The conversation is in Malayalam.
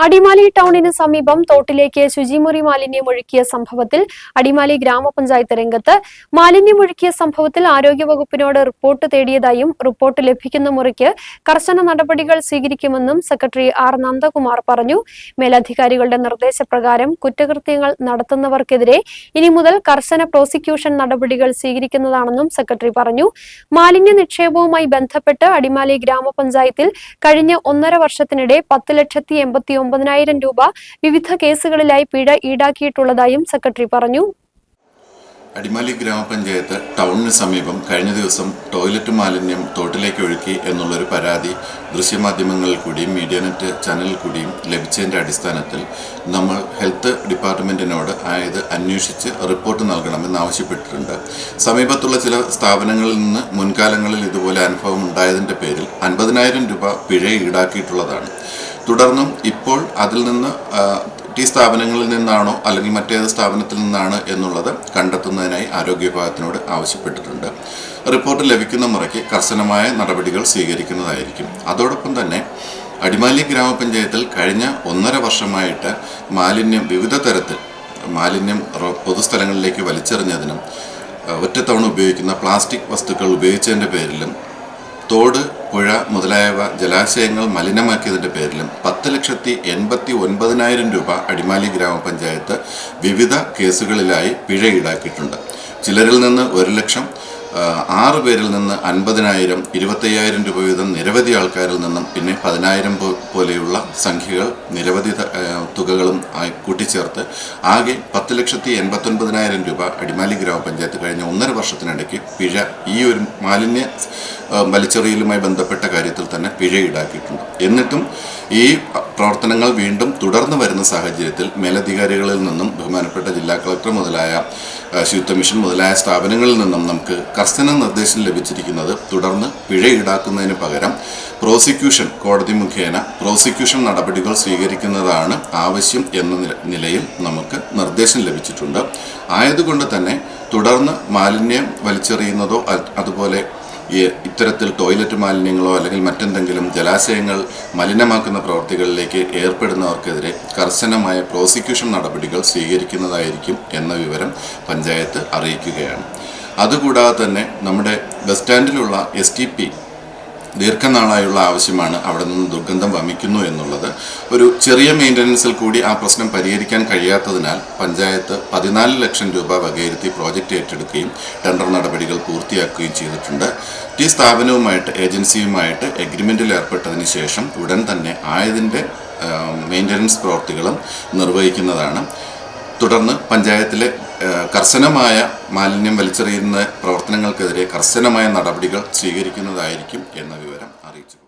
അടിമാലി ടൗണിന് സമീപം തോട്ടിലേക്ക് ശുചിമുറി മാലിന്യം ഒഴുക്കിയ സംഭവത്തിൽ അടിമാലി ഗ്രാമപഞ്ചായത്ത് രംഗത്ത് മാലിന്യം ഒഴുക്കിയ സംഭവത്തിൽ ആരോഗ്യവകുപ്പിനോട് റിപ്പോർട്ട് തേടിയതായും റിപ്പോർട്ട് ലഭിക്കുന്ന മുറയ്ക്ക് കർശന നടപടികൾ സ്വീകരിക്കുമെന്നും സെക്രട്ടറി ആർ നന്ദകുമാർ പറഞ്ഞു. മേലധികാരികളുടെ നിർദ്ദേശപ്രകാരം കുറ്റകൃത്യങ്ങൾ നടത്തുന്നവർക്കെതിരെ ഇനി മുതൽ കർശന പ്രോസിക്യൂഷൻ നടപടികൾ സ്വീകരിക്കുന്നതാണെന്നും സെക്രട്ടറി പറഞ്ഞു. മാലിന്യ നിക്ഷേപവുമായി ബന്ധപ്പെട്ട് അടിമാലി ഗ്രാമപഞ്ചായത്തിൽ കഴിഞ്ഞ ഒന്നര വർഷത്തിനിടെ പത്ത് ലക്ഷത്തി എൺപത്തി ഒമ്പതിനായിരം രൂപ വിവിധ കേസുകളിലായി പിഴ ഈടാക്കിയിട്ടുള്ളതായും സെക്രട്ടറി പറഞ്ഞു. അടിമാലി ഗ്രാമപഞ്ചായത്ത് ടൗണിന് സമീപം കഴിഞ്ഞ ദിവസം ടോയ്ലറ്റ് മാലിന്യം തോട്ടിലേക്ക് ഒഴുക്കി എന്നുള്ളൊരു പരാതി ദൃശ്യമാധ്യമങ്ങളിൽ കൂടിയും മീഡിയനെറ്റ് ചാനലിൽ കൂടിയും ലഭിച്ചതിന്റെ അടിസ്ഥാനത്തിൽ നമ്മൾ ഹെൽത്ത് ഡിപ്പാർട്ട്മെന്റിനോട് ആയത് അന്വേഷിച്ച് റിപ്പോർട്ട് നൽകണമെന്ന് ആവശ്യപ്പെട്ടിട്ടുണ്ട്. സമീപത്തുള്ള ചില സ്ഥാപനങ്ങളിൽ നിന്ന് മുൻകാലങ്ങളിൽ ഇതുപോലെ അനുഭവം ഉണ്ടായതിന്റെ പേരിൽ അൻപതിനായിരം രൂപ പിഴ ഈടാക്കിയിട്ടുള്ളതാണ്. തുടർന്നും ഇപ്പോൾ അതിൽ നിന്ന് ടി സ്ഥാപനങ്ങളിൽ നിന്നാണോ അല്ലെങ്കിൽ മറ്റേത് സ്ഥാപനത്തിൽ നിന്നാണ് എന്നുള്ളത് കണ്ടെത്തുന്നതിനായി ആരോഗ്യ വിഭാഗത്തിനോട് ആവശ്യപ്പെട്ടിട്ടുണ്ട്. റിപ്പോർട്ട് ലഭിക്കുന്ന മുറയ്ക്ക് കർശനമായ നടപടികൾ സ്വീകരിക്കുന്നതായിരിക്കും. അതോടൊപ്പം തന്നെ അടിമാലി ഗ്രാമപഞ്ചായത്തിൽ കഴിഞ്ഞ ഒന്നര വർഷമായിട്ട് മാലിന്യം വിവിധ തരത്തിൽ മാലിന്യം പൊതുസ്ഥലങ്ങളിലേക്ക് വലിച്ചെറിഞ്ഞതിനും ഒറ്റത്തവണ ഉപയോഗിക്കുന്ന പ്ലാസ്റ്റിക് വസ്തുക്കൾ ഉപയോഗിച്ചതിന്റെ പേരിലും തോട് പുഴ മുതലായവ ജലാശയങ്ങൾ മലിനമാക്കിയതിന്റെ പേരിലും പത്ത് ലക്ഷത്തി എൺപത്തി ഒൻപതിനായിരം രൂപ അടിമാലി ഗ്രാമപഞ്ചായത്ത് വിവിധ കേസുകളിലായി പിഴ ഈടാക്കിയിട്ടുണ്ട്. ചിലരിൽ നിന്ന് ഒരു ലക്ഷം ആറ് പേരിൽ നിന്ന് അൻപതിനായിരം ഇരുപത്തയ്യായിരം രൂപ വീതം നിരവധി ആൾക്കാരിൽ നിന്നും പിന്നെ പതിനായിരം പോലെയുള്ള സംഖ്യകൾ നിരവധി തുകകളും കൂട്ടിച്ചേർത്ത് ആകെ പത്ത് ലക്ഷത്തി എൺപത്തൊൻപതിനായിരം രൂപ അടിമാലി ഗ്രാമപഞ്ചായത്ത് കഴിഞ്ഞ ഒന്നര വർഷത്തിനിടയ്ക്ക് പിഴ ഈ ഒരു മാലിന്യ വലിച്ചെറിയലുമായി ബന്ധപ്പെട്ട കാര്യത്തിൽ തന്നെ പിഴ ഈടാക്കിയിട്ടുണ്ട്. എന്നിട്ടും ഈ പ്രവർത്തനങ്ങൾ വീണ്ടും തുടർന്നു വരുന്ന സാഹചര്യത്തിൽ മേലധികാരികളിൽ നിന്നും ബഹുമാനപ്പെട്ട ജില്ലാ കളക്ടർ മുതലായ ശുചിത്വ മിഷൻ മുതലായ സ്ഥാപനങ്ങളിൽ നിന്നും നമുക്ക് കർശന നിർദ്ദേശം ലഭിച്ചിരിക്കുന്നത് തുടർന്ന് പിഴ ഈടാക്കുന്നതിന് പകരം പ്രോസിക്യൂഷൻ കോടതി മുഖേന പ്രോസിക്യൂഷൻ നടപടികൾ സ്വീകരിക്കുന്നതാണ് ആവശ്യം എന്ന നിലയിൽ നമുക്ക് നിർദ്ദേശം ലഭിച്ചിട്ടുണ്ട്. ആയതുകൊണ്ട് തന്നെ തുടർന്ന് മാലിന്യം വലിച്ചെറിയുന്നതോ അതുപോലെ ഈ ഇത്തരത്തിൽ ടോയ്ലറ്റ് മാലിന്യങ്ങളോ അല്ലെങ്കിൽ മറ്റെന്തെങ്കിലും ജലാശയങ്ങൾ മലിനമാക്കുന്ന പ്രവർത്തികളിലേക്ക് ഏർപ്പെടുന്നവർക്കെതിരെ കർശനമായ പ്രോസിക്യൂഷൻ നടപടികൾ സ്വീകരിക്കുന്നതായിരിക്കും എന്ന വിവരം പഞ്ചായത്ത് അറിയിക്കുകയാണ്. അതുകൂടാതെ തന്നെ നമ്മുടെ ബസ് സ്റ്റാൻഡിലുള്ള എസ് ടി പി ദീർഘനാളായുള്ള ആവശ്യമാണ് അവിടെ നിന്ന് ദുർഗന്ധം വമിക്കുന്നു എന്നുള്ളത്. ഒരു ചെറിയ മെയിന്റനൻസിൽ കൂടി ആ പ്രശ്നം പരിഹരിക്കാൻ കഴിയാത്തതിനാൽ പഞ്ചായത്ത് പതിനാല് ലക്ഷം രൂപ വകയിരുത്തി പ്രോജക്റ്റ് ഏറ്റെടുക്കുകയും ടെൻഡർ നടപടികൾ പൂർത്തിയാക്കുകയും ചെയ്തിട്ടുണ്ട്. ടി സ്ഥാപനവുമായിട്ട് ഏജൻസിയുമായിട്ട് എഗ്രിമെന്റിൽ ഏർപ്പെട്ടതിന് ശേഷം ഉടൻ തന്നെ ആയതിന്റെ മെയിന്റനൻസ് പ്രവർത്തികളും നിർവഹിക്കുന്നതാണ്. തുടർന്ന് പഞ്ചായത്തിലെ കർശനമായ മാലിന്യം വലിച്ചെറിയുന്ന പ്രവർത്തനങ്ങൾക്കെതിരെ കർശനമായ നടപടികൾ സ്വീകരിക്കുന്നതായിരിക്കും എന്ന വിവരം അറിയിച്ചു.